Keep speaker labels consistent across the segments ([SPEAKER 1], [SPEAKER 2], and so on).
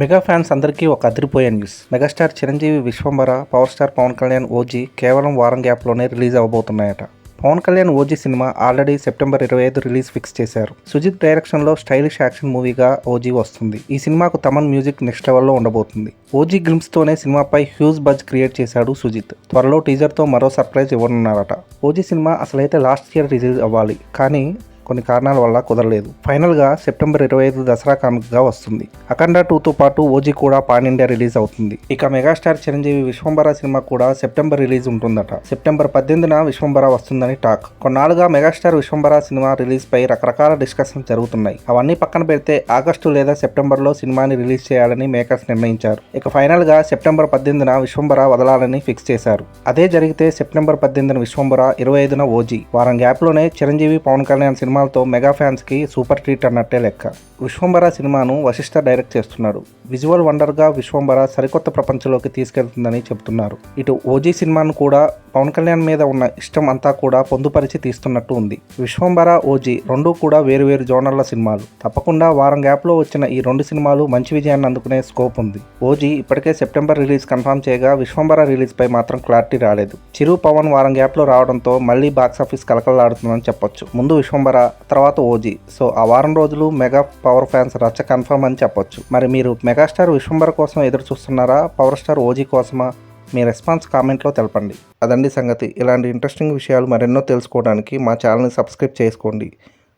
[SPEAKER 1] Mega fans అందరికీ ఒక అదిరిపోయే news megastar Chiranjeevi Vishwambhara power star Pawan Kalyan OG కేవలం వారం గ్యాప్లోనే రిలీజ్ అవబోతున్నాయట. Pawan Kalyan OG cinema already September ఇరవై ఐదు రిలీజ్ ఫిక్స్ చేశారు. సుజిత్ డైరెక్షన్లో స్టైలిష్ యాక్షన్ మూవీగా ఓజీ వస్తుంది. ఈ సినిమాకు తమన్ మ్యూజిక్ నెక్స్ట్ లెవెల్లో ఉండబోతుంది. ఓజీ గ్లిమ్స్తోనే సినిమాపై హ్యూజ్ బజ్ క్రియేట్ చేశాడు సుజిత్. త్వరలో టీజర్తో మరో సర్ప్రైజ్ ఇవ్వనున్నారట. ఓజీ సినిమా అసలైతే లాస్ట్ ఇయర్ రిలీజ్ అవ్వాలి. కానీ కొన్ని కారణాల వల్ల కుదరలేదు. ఫైనల్గా సెప్టెంబర్ ఇరవై ఐదు దసరా కామిక్గా వస్తుంది. అఖండ టూతో పాటు ఓజీ కూడా పాన్ ఇండియా రిలీజ్ అవుతుంది. ఇక మెగాస్టార్ చిరంజీవి విశ్వంబర సినిమా కూడా సెప్టెంబర్ రిలీజ్ ఉంటుందట. సెప్టెంబర్ పద్దెనిమిదిన విశ్వంబర వస్తుందని టాక్. కొన్నాళ్ళుగా మెగాస్టార్ విశ్వంబర సినిమా రిలీజ్ పై రకరకాల డిస్కషన్ జరుగుతున్నాయి. అవన్నీ పక్కన పెడితే ఆగస్టు లేదా సెప్టెంబర్లో సినిమాని రిలీజ్ చేయాలని మేకర్స్ నిర్ణయించారు. ఇక ఫైనల్గా సెప్టెంబర్ పద్దెనిమిదిన విశ్వంబర వదలాలని ఫిక్స్ చేశారు. అదే జరిగితే సెప్టెంబర్ పద్దెనిమిదిన విశ్వంబర ఇరవై ఐదున ఓజీ. వారం గ్యాప్లోనే చిరంజీవి పవన్ కళ్యాణ్ సినిమా సినిమాలతో మెగా ఫ్యాన్స్కి సూపర్ ట్రీట్ అన్నట్టే లెక్క. విశ్వంబర సినిమాను వశిష్ఠ డైరెక్ట్ చేస్తున్నాడు విజువల్ వండర్గా విశ్వంబర సరికొత్త ప్రపంచంలోకి తీసుకెళ్తుందని చెబుతున్నారు. ఇటు ఓజీ సినిమాను కూడా పవన్ కళ్యాణ్ మీద ఉన్న ఇష్టం అంతా కూడా పొందుపరిచి తీస్తున్నట్టు ఉంది. విశ్వంబర ఓజీ రెండూ కూడా వేరువేరు జోనర్ల సినిమాలు. తప్పకుండా వారం గ్యాప్లో వచ్చిన ఈ రెండు సినిమాలు మంచి విజయాన్ని అందుకునే స్కోప్ ఉంది. ఓజీ ఇప్పటికే సెప్టెంబర్ రిలీజ్ కన్ఫర్మ్ చేయగా విశ్వంబర రిలీజ్ పై మాత్రం క్లారిటీ రాలేదు. చిరు పవన్ వారం గ్యాప్లో రావడంతో మళ్ళీ బాక్సాఫీస్ కలకలాడుతుందని చెప్పొచ్చు. ముందు విశ్వంబర తర్వాత ఓజీ. సో ఆ వారం రోజులు మెగా పవర్ ఫ్యాన్స్ రచ్చ కన్ఫర్మ్ అని చెప్పొచ్చు. మరి మీరు మెగాస్టార్ విశ్వంబర్ కోసం ఎదురు చూస్తున్నారా? పవర్ స్టార్ ఓజీ కోసమా? మీ రెస్పాన్స్ కామెంట్లో తెలపండి. అదండి సంగతి. ఇలాంటి ఇంట్రెస్టింగ్ విషయాలు మరెన్నో తెలుసుకోవడానికి మా ఛానల్ని సబ్స్క్రైబ్ చేసుకోండి.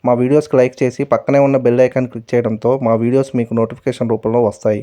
[SPEAKER 1] మా వీడియోస్కి లైక్ చేసి పక్కనే ఉన్న బెల్ ఐకాన్ క్లిక్ చేయడంతో మా వీడియోస్ మీకు నోటిఫికేషన్ రూపంలో వస్తాయి.